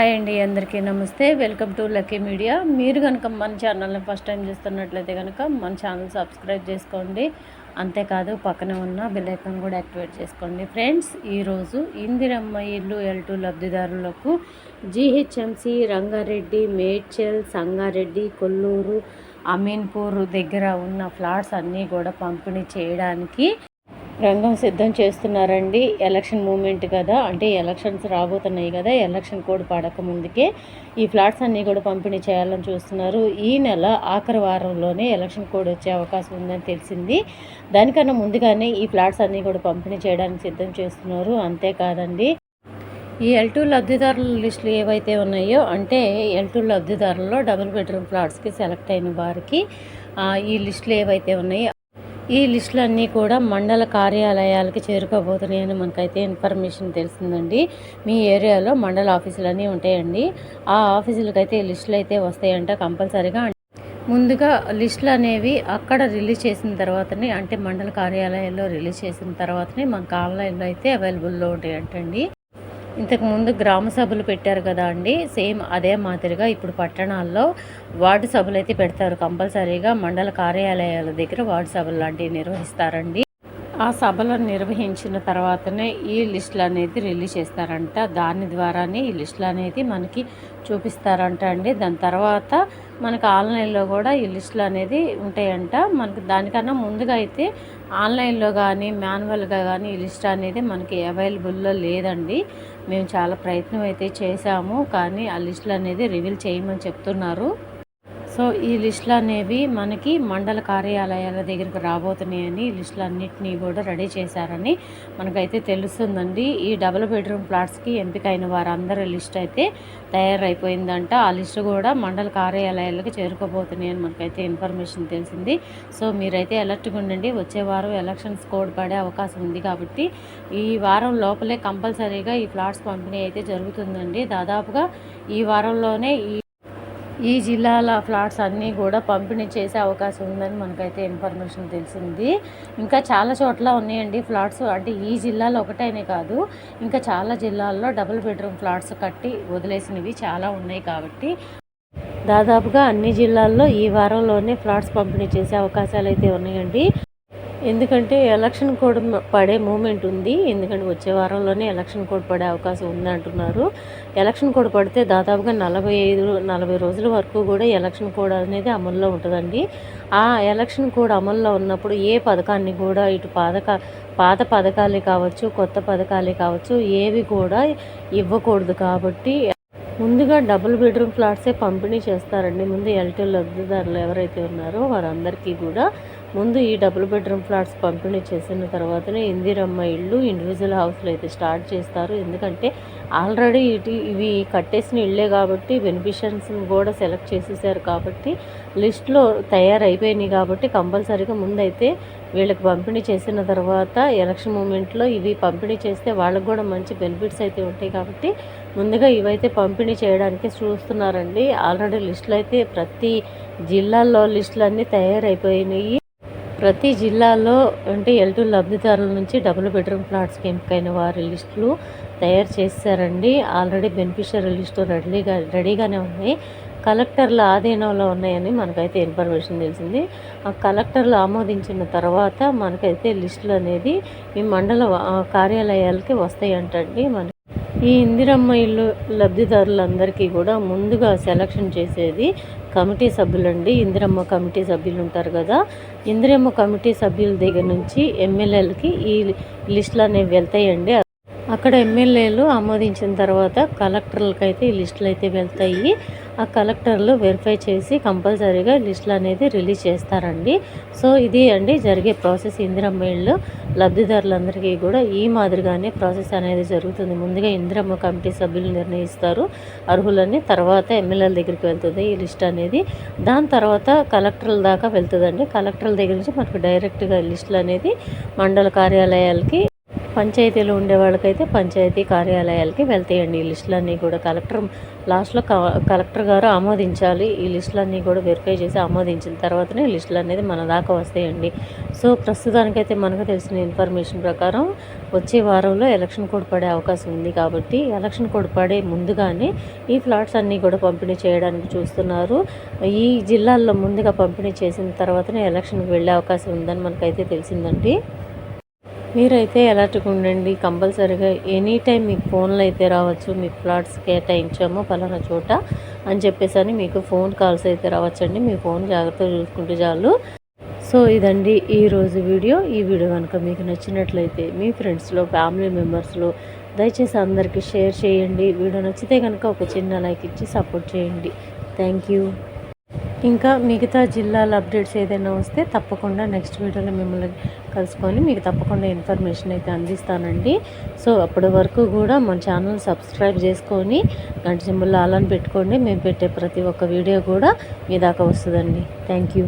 Hi అండి అందరికీ నమస్తే. Welcome to lucky media. మీరు కనుక మన ఛానల్ని ఫస్ట్ టైం చూస్తున్నట్లయితే కనుక మన ఛానల్ సబ్స్క్రైబ్ చేసుకోండి. అంతేకాదు పక్కన ఉన్న బిల్లైకన్ కూడా యాక్టివేట్ చేసుకోండి. ఫ్రెండ్స్ ఈరోజు ఇందిరమ్మ ఇల్లు ఎల్ టూ లబ్ధిదారులకు జీహెచ్ఎంసీ రంగారెడ్డి మేడ్చల్ సంగారెడ్డి కొల్లూరు అమీన్పూర్ దగ్గర ఉన్న ఫ్లాట్స్ అన్నీ కూడా పంపిణీ చేయడానికి రంగం సిద్ధం చేస్తున్నారండి. ఎలక్షన్ మూమెంట్ కదా. అంటే ఎలక్షన్స్ రాబోతున్నాయి కదా. ఎలక్షన్ కోడ్ పడక ముందుకే ఈ ఫ్లాట్స్ అన్నీ కూడా పంపిణీ చేయాలని చూస్తున్నారు. ఈ నెల ఆఖరి వారంలోనే ఎలక్షన్ కోడ్ వచ్చే అవకాశం ఉందని తెలిసింది. దానికన్నా ముందుగానే ఈ ఫ్లాట్స్ అన్నీ కూడా పంపిణీ చేయడానికి సిద్ధం చేస్తున్నారు. అంతేకాదండి. ఈ ఎల్ టూ లబ్ధిదారుల లిస్టులు ఏవైతే ఉన్నాయో అంటే ఎల్ టూ లబ్ధిదారుల్లో డబుల్ బెడ్రూమ్ ఫ్లాట్స్కి సెలెక్ట్ అయిన వారికి ఈ లిస్టులు ఏవైతే ఉన్నాయో ఈ లిస్టులన్నీ కూడా మండల కార్యాలయాలకి చేరుకోబోతున్నాయని మనకైతే ఇన్ఫర్మేషన్ తెలిసిందండి. మీ ఏరియాలో మండల ఆఫీసులన్నీ ఉంటాయండి. ఆ ఆఫీసులకు అయితే లిస్టులు అయితే వస్తాయంట కంపల్సరీగా. ముందుగా లిస్టులు అనేవి అక్కడ రిలీజ్ చేసిన తర్వాతనే అంటే మండల కార్యాలయాల్లో రిలీజ్ చేసిన తర్వాతనే మనకు ఆన్లైన్లో అయితే అవైలబుల్లో ఉంటాయంటండి. ఇంతకుముందు గ్రామ సభలు పెట్టారు కదా అండి సేమ్ అదే మాదిరిగా ఇప్పుడు పట్టణాల్లో వార్డు సభలు అయితే పెడతారు. కంపల్సరీగా మండల కార్యాలయాల దగ్గర వార్డు సభలు లాంటివి నిర్వహిస్తారండి. ఆ సభలను నిర్వహించిన తర్వాతనే ఈ లిస్టులు అనేది రిలీజ్ చేస్తారంట. దాని ద్వారానే ఈ లిస్టులు అనేది మనకి చూపిస్తారంట అండి. దాని తర్వాత మనకు ఆన్లైన్లో కూడా ఈ లిస్టులు అనేది ఉంటాయంట. మనకు దానికన్నా ముందుగా అయితే ఆన్లైన్లో కానీ మాన్యువల్గా కానీ ఈ లిస్ట్ అనేది మనకి అవైలబుల్లో లేదండి. మేము చాలా ప్రయత్నం అయితే చేశాము కానీ ఆ లిస్టులు అనేది రివీల్ చేయమని చెప్తున్నారు. సో ఈ లిస్టులు అనేవి మనకి మండల కార్యాలయాల దగ్గరికి రాబోతున్నాయని ఈ లిస్టులు అన్నింటినీ కూడా రెడీ చేశారని మనకైతే తెలుస్తుందండి. ఈ డబుల్ బెడ్రూమ్ ఫ్లాట్స్కి ఎంపికైన వారందరి లిస్ట్ అయితే తయారైపోయిందంట. ఆ లిస్టు కూడా మండల కార్యాలయాలకు చేరుకోబోతున్నాయని మనకైతే ఇన్ఫర్మేషన్ తెలిసింది. సో మీరైతే అలర్ట్గా ఉండండి. వచ్చే వారం ఎలక్షన్స్ కోడ్ పడే అవకాశం ఉంది కాబట్టి ఈ వారం లోపలే కంపల్సరీగా ఈ ఫ్లాట్స్ పంపిణీ అయితే జరుగుతుందండి. దాదాపుగా ఈ వారంలోనే ఈ ఈ జిల్లాల ఫ్లాట్స్ అన్నీ కూడా పంపిణీ చేసే అవకాశం ఉందని మనకైతే ఇన్ఫర్మేషన్ తెలిసింది. ఇంకా చాలా చోట్ల ఉన్నాయండి ఫ్లాట్స్. అంటే ఈ జిల్లాలో ఒకటైనే కాదు ఇంకా చాలా జిల్లాల్లో డబుల్ బెడ్రూమ్ ఫ్లాట్స్ కట్టి వదిలేసినవి చాలా ఉన్నాయి కాబట్టి దాదాపుగా అన్ని జిల్లాల్లో ఈ వారంలోనే ఫ్లాట్స్ పంపిణీ చేసే అవకాశాలు అయితే ఉన్నాయండి. ఎందుకంటే ఎలక్షన్ కోడ్ పడే మూమెంట్ ఉంది. ఎందుకంటే వచ్చే వారంలోనే ఎలక్షన్ కోడ్ పడే అవకాశం ఉంది అంటున్నారు. ఎలక్షన్ కోడ్ పడితే దాదాపుగా నలభై ఐదు నలభై రోజుల వరకు కూడా ఎలక్షన్ కోడ్ అనేది అమల్లో ఉంటుందండి. ఆ ఎలక్షన్ కోడ్ అమల్లో ఉన్నప్పుడు ఏ పథకాన్ని కూడా ఇటు పథక పాత పథకాలే కావచ్చు కొత్త పథకాలే కావచ్చు ఏవి కూడా ఇవ్వకూడదు కాబట్టి ముందుగా డబుల్ బెడ్రూమ్ ఫ్లాట్సే పంపిణీ చేస్తారండి. ముందు ఎల్టీ లబ్ధిదారులు ఎవరైతే ఉన్నారో వారందరికీ కూడా ముందు ఈ డబుల్ బెడ్రూమ్ ఫ్లాట్స్ పంపిణీ చేసిన తర్వాతనే ఇందిరమ్మ ఇల్లు ఇండివిజువల్ హౌస్లు అయితే స్టార్ట్ చేస్తారు. ఎందుకంటే ఆల్రెడీ ఇటు ఇవి కట్టేసిన ఇళ్ళే కాబట్టి బెనిఫిషియన్స్ని కూడా సెలెక్ట్ చేసేసారు కాబట్టి లిస్ట్లో తయారైపోయినాయి కాబట్టి కంపల్సరీగా ముందైతే వీళ్ళకి పంపిణీ చేసిన తర్వాత ఎలక్షన్ మూమెంట్లో ఇవి పంపిణీ చేస్తే వాళ్ళకు కూడా మంచి బెనిఫిట్స్ అయితే ఉంటాయి కాబట్టి ముందుగా ఇవైతే పంపిణీ చేయడానికి చూస్తున్నారండి. ఆల్రెడీ లిస్టులు అయితే ప్రతి జిల్లాల్లో లిస్టులు అన్నీ తయారైపోయినాయి. ప్రతి జిల్లాలో అంటే ఎల్టూ లబ్ధిదారుల నుంచి డబుల్ బెడ్రూమ్ ఫ్లాట్స్కి ఎంపికైన వారి లిస్టులు తయారు చేశారండి. ఆల్రెడీ బెనిఫిషియరీ లిస్టు రెడీగా రెడీగానే ఉన్నాయి. కలెక్టర్ల ఆధీనంలో ఉన్నాయని మనకైతే ఇన్ఫర్మేషన్ తెలిసింది. ఆ కలెక్టర్లు ఆమోదించిన తర్వాత మనకైతే లిస్టులు అనేది ఈ మండల కార్యాలయాలకి వస్తాయంటండి మన ఈ ఇందిరమ్మ ఇల్లు లబ్ధిదారులందరికీ కూడా ముందుగా సెలక్షన్ చేసేది కమిటీ సభ్యులండి. ఇందిరమ్మ కమిటీ సభ్యులు ఉంటారు కదా. ఇందిరమ్మ కమిటీ సభ్యుల దగ్గర నుంచి ఎమ్మెల్యేలకి ఈ లిస్టులు అనేవి వెళ్తాయండి. అక్కడ ఎమ్మెల్యేలు ఆమోదించిన తర్వాత కలెక్టర్లకైతే ఈ లిస్టులు అయితే వెళ్తాయి. ఆ కలెక్టర్లు వెరిఫై చేసి కంపల్సరీగా లిస్టులు అనేది రిలీజ్ చేస్తారండి. సో ఇది అండి జరిగే ప్రాసెస్. ఇందిరమ్మ ఇళ్ళు లబ్ధిదారులందరికీ కూడా ఈ మాదిరిగానే ప్రాసెస్ అనేది జరుగుతుంది. ముందుగా ఇందిరమ్మ కమిటీ సభ్యులు నిర్ణయిస్తారు. అర్హులని తర్వాత ఎమ్మెల్యేల దగ్గరికి వెళ్తుంది ఈ లిస్ట్ అనేది. దాని తర్వాత కలెక్టర్ల దాకా వెళ్తుందండి. కలెక్టర్ల దగ్గర నుంచి మనకు డైరెక్ట్గా లిస్టులు అనేది మండల కార్యాలయాలకి పంచాయతీలో ఉండే వాళ్ళకైతే పంచాయతీ కార్యాలయాలకి వెళ్తాయండి. ఈ లిస్టులన్నీ కూడా కలెక్టర్ లాస్ట్లో కలెక్టర్ గారు ఆమోదించాలి. ఈ లిస్టులన్నీ కూడా వెరిఫై చేసి ఆమోదించిన తర్వాతనే ఈ లిస్టులు అనేది మన దాకా వస్తాయండి. సో ప్రస్తుతానికైతే మనకు తెలిసిన ఇన్ఫర్మేషన్ ప్రకారం వచ్చే వారంలో ఎలక్షన్ కోడ్ పడే అవకాశం ఉంది కాబట్టి ఎలక్షన్ కోడ్ పడే ముందుగానే ఈ ఫ్లాట్స్ అన్నీ కూడా పంపిణీ చేయడానికి చూస్తున్నారు. ఈ జిల్లాల్లో ముందుగా పంపిణీ చేసిన తర్వాతనే ఎలక్షన్కి వెళ్ళే అవకాశం ఉందని మనకైతే తెలిసిందండి. మీరైతే ఎలర్ట్గా ఉండండి. కంపల్సరీగా ఎనీ టైం మీకు ఫోన్లో అయితే రావచ్చు. మీకు ఫ్లాట్స్ కేటాయించాము పలానా చోట అని చెప్పేసి అని మీకు ఫోన్ కాల్స్ అయితే రావచ్చండి. మీ ఫోన్ జాగ్రత్తగా చూసుకుంటే చాలు. సో ఇదండి ఈరోజు వీడియో. ఈ వీడియో కనుక మీకు నచ్చినట్లయితే మీ ఫ్రెండ్స్లో ఫ్యామిలీ మెంబర్స్లో దయచేసి అందరికీ షేర్ చేయండి. వీడియో నచ్చితే కనుక ఒక చిన్న లైక్ ఇచ్చి సపోర్ట్ చేయండి. Thank you. ఇంకా మిగతా జిల్లాల అప్డేట్స్ ఏదైనా వస్తే తప్పకుండా నెక్స్ట్ వీడియోలో మిమ్మల్ని కలుసుకొని మీకు తప్పకుండా ఇన్ఫర్మేషన్ అయితే అందిస్తానండి. సో అప్పటి వరకు కూడా మన ఛానల్ సబ్స్క్రైబ్ చేసుకొని గంట సింబల్ అలాని పెట్టుకోండి. మేము పెట్టే ప్రతి ఒక్క వీడియో కూడా మీ దాకా వస్తుందండి. Thank you.